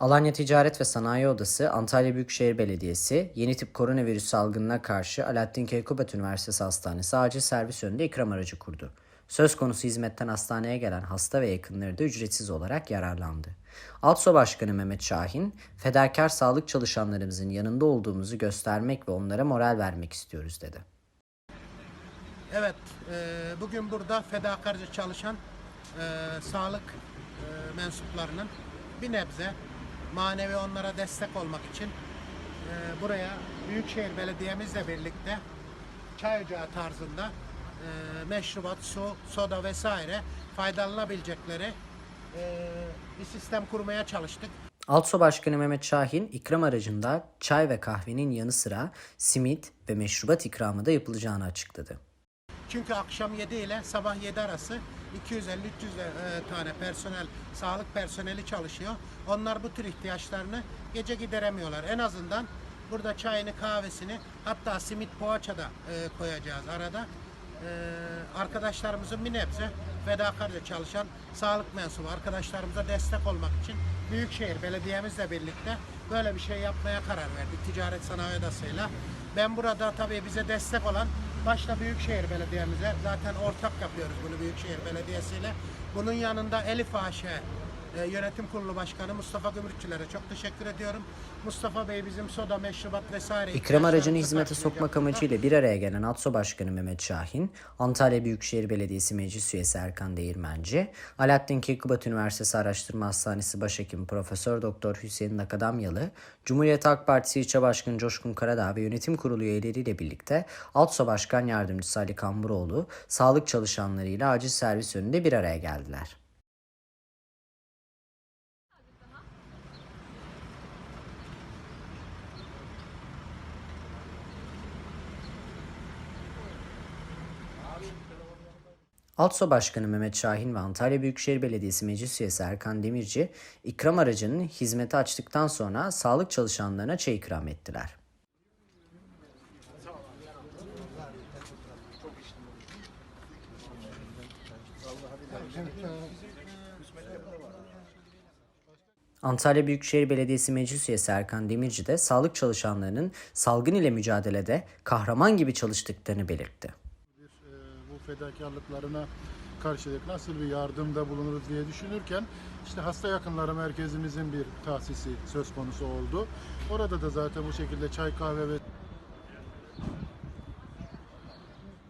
Alanya Ticaret ve Sanayi Odası, Antalya Büyükşehir Belediyesi, yeni tip koronavirüs salgınına karşı Alaaddin Keykubat Üniversitesi Hastanesi acil servis önünde ikram aracı kurdu. Söz konusu hizmetten hastaneye gelen hasta ve yakınları da ücretsiz olarak yararlandı. Altso Başkanı Mehmet Şahin, fedakar sağlık çalışanlarımızın yanında olduğumuzu göstermek ve onlara moral vermek istiyoruz dedi. Evet, e, bugün burada fedakarca çalışan e, sağlık e, mensuplarının bir nebze manevi onlara destek olmak için e, buraya Büyükşehir Belediye'mizle birlikte çay ocağı tarzında e, meşrubat, su, soda vesaire faydalanabilecekleri e, bir sistem kurmaya çalıştık. Altso Başkanı Mehmet Şahin, ikram aracında çay ve kahvenin yanı sıra simit ve meşrubat ikramı da yapılacağını açıkladı. Çünkü akşam 7 ile sabah 7 arası 250-300 e, tane personel, sağlık personeli çalışıyor. Onlar bu tür ihtiyaçlarını gece gideremiyorlar. En azından burada çayını, kahvesini hatta simit poğaça da e, koyacağız arada. E, arkadaşlarımızın bir nebze fedakarca çalışan sağlık mensubu arkadaşlarımıza destek olmak için Büyükşehir Belediye'mizle birlikte böyle bir şey yapmaya karar verdik Ticaret Sanayi Odası'yla. Ben burada tabii bize destek olan başta Büyükşehir Belediye'mize zaten ortak yapıyoruz bunu Büyükşehir Belediyesi ile. Bunun yanında Elif AŞ e, Yönetim Kurulu Başkanı Mustafa Gümrükçülere çok teşekkür ediyorum. Mustafa Bey bizim soda, meşrubat vesaire İkram aracını hizmete sokmak amacıyla bir araya gelen ATSO Başkanı Mehmet Şahin, Antalya Büyükşehir Belediyesi Meclis Üyesi Erkan Değirmenci, Alaaddin Keykubat Üniversitesi Araştırma Hastanesi Başhekimi Profesör Doktor Hüseyin Nakadamyalı, Cumhuriyet Halk Partisi İlçe Başkanı Coşkun Karadağ ve Yönetim Kurulu üyeleriyle birlikte ATSO Başkan Yardımcısı Ali Kamburoğlu, sağlık çalışanlarıyla acil servis önünde bir araya geldiler. ALTSO Başkanı Mehmet Şahin ve Antalya Büyükşehir Belediyesi Meclis Üyesi Erkan Demirci, ikram aracının hizmete açtıktan sonra sağlık çalışanlarına çay ikram ettiler. Antalya Büyükşehir Belediyesi Meclis Üyesi Erkan Demirci de sağlık çalışanlarının salgın ile mücadelede kahraman gibi çalıştıklarını belirtti. Fedakarlıklarına karşılık nasıl bir yardımda bulunuruz diye düşünürken işte hasta yakınları merkezimizin bir tahsisi söz konusu oldu. Orada da zaten bu şekilde çay kahve ve